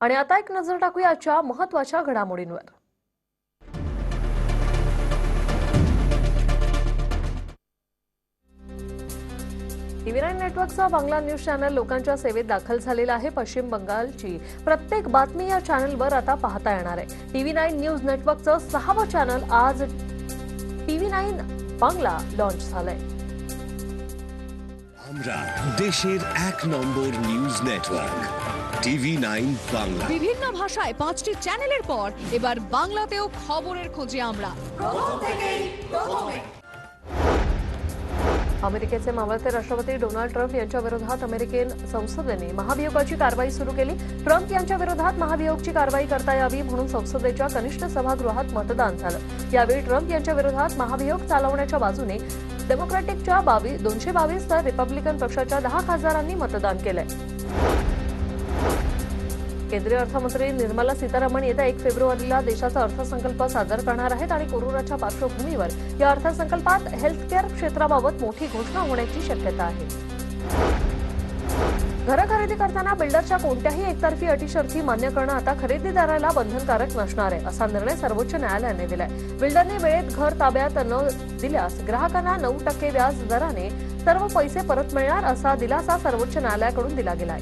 आणि आता एक नजर टाकूया आजच्या महत्वाच्या घडामोडींवर टीव्ही नाईन नेटवर्कचा बांगला न्यूज चॅनल लोकांच्या सेवेत दाखल झालेला आहे पश्चिम बंगालची प्रत्येक बातमी या चॅनलवर आता पाहता येणार आहे टीव्ही नाईन न्यूज नेटवर्कचं सहावं चॅनल आज टीव्ही नाईन বাংলা লঞ্চ झालंय আমরা দেশের এক নম্বর news network TV nine Bangla বিভিন্ন ভাষায় পাঁচটি চ্যানেলের পর এবার বাংলাতেও খবরের খোঁজে আমরা अमेरिकेचे मावळते राष्ट्रपती डोनाल्ड ट्रम्प यांच्या विरोधात अमेरिकन संसदेने महाभियोगाची कारवाई सुरू केली ट्रम्प यांच्या विरोधात महाभियोगची कारवाई करता यावी म्हणून संसदेच्या कनिष्ठ सभागृहात मतदान झालं यावेळी ट्रम्प यांच्या विरोधात महाभियोग चालवण्याच्या बाजूने डेमोक्रॅटिकच्या बावीस दोनशे बावीस तर रिपब्लिकन पक्षाच्या दहा खासदारांनी मतदान केलंय केंद्रीय अर्थमंत्री निर्मला सीतारामन येत्या एक फेब्रुवारीला देशाचा अर्थसंकल्प सादर करणार आहेत आणि कोरोनाच्या पार्श्वभूमीवर या अर्थसंकल्पात हेल्थकेअर क्षेत्राबाबत मोठी घोषणा होण्याची शक्यता आहे. घरं खरेदी करताना बिल्डरच्या कोणत्याही एकतर्फी अटीशर्थी मान्य करणं आता खरेदीदाराला बंधनकारक नसणार आहे असा निर्णय सर्वोच्च न्यायालयाने दिलाय. बिल्डरने वेळेत घर ताब्यात न दिल्यास ग्राहकांना नऊ टक्के व्याज दराने सर्व पैसे परत मिळणार असा दिलासा सर्वोच्च न्यायालयाकडून दिला गेलाय.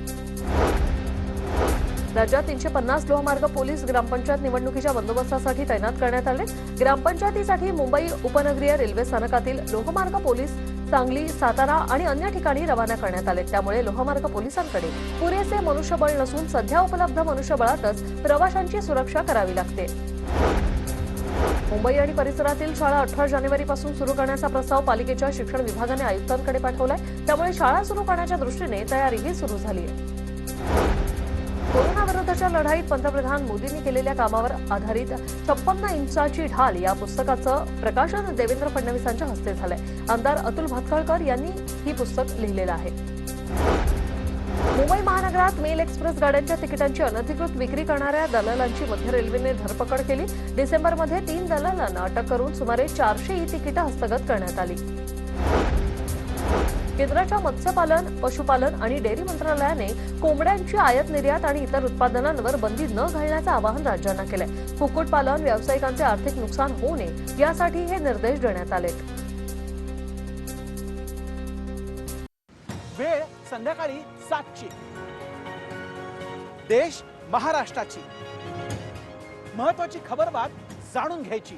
राज्यात तीनशे पन्नास लोहमार्ग पोलीस ग्रामपंचायत निवडणुकीच्या बंदोबस्तासाठी तैनात करण्यात आले. ग्रामपंचायतीसाठी मुंबई उपनगरीय रेल्वे स्थानकातील लोहमार्ग पोलीस सांगली सातारा आणि अन्य ठिकाणी रवाना करण्यात आले. त्यामुळे लोहमार्ग पोलिसांकडे पुरेसे मनुष्यबळ नसून सध्या उपलब्ध मनुष्यबळातच प्रवाशांची सुरक्षा करावी लागते. मुंबई आणि परिसरातील शाळा अठरा जानेवारीपासून सुरू करण्याचा प्रस्ताव पालिकेच्या शिक्षण विभागाने आयुक्तांकडे पाठवलाय. त्यामुळे शाळा सुरू करण्याच्या दृष्टीने तयारीही सुरू झाली आहे. कोरोना विरोधाच्या लढाईत पंतप्रधान मोदींनी केलेल्या कामावर आधारित छप्पन्न इंचाची ढाल या पुस्तकाचं प्रकाशन देवेंद्र फडणवीसांच्या हस्ते झालंय. आमदार अतुल भातखळकर यांनी ही पुस्तक लिहिलेलं आहे. मुंबई महानगरात मेल एक्सप्रेस गाड्यांच्या तिकिटांची अनधिकृत विक्री करणाऱ्या दलालांची मध्य रेल्वेने धरपकड केली. डिसेंबरमध्ये तीन दलालांना अटक करून सुमारे चारशे ई तिकिटं हस्तगत करण्यात आली. केंद्राच्या मत्स्यपालन पशुपालन आणि डेअरी मंत्रालयाने कोंबड्यांची आयात निर्यात आणि इतर उत्पादनांवर बंदी न घालण्याचं आवाहन राज्यांना केलंय. कुक्कुटपालन व्यावसायिकांचे आर्थिक नुकसान होऊ नये यासाठी हे निर्देश देण्यात आलेत. वेळ संध्याकाळी सातची. देश महाराष्ट्राची. महत्वाची खबरबात जाणून घ्यायची.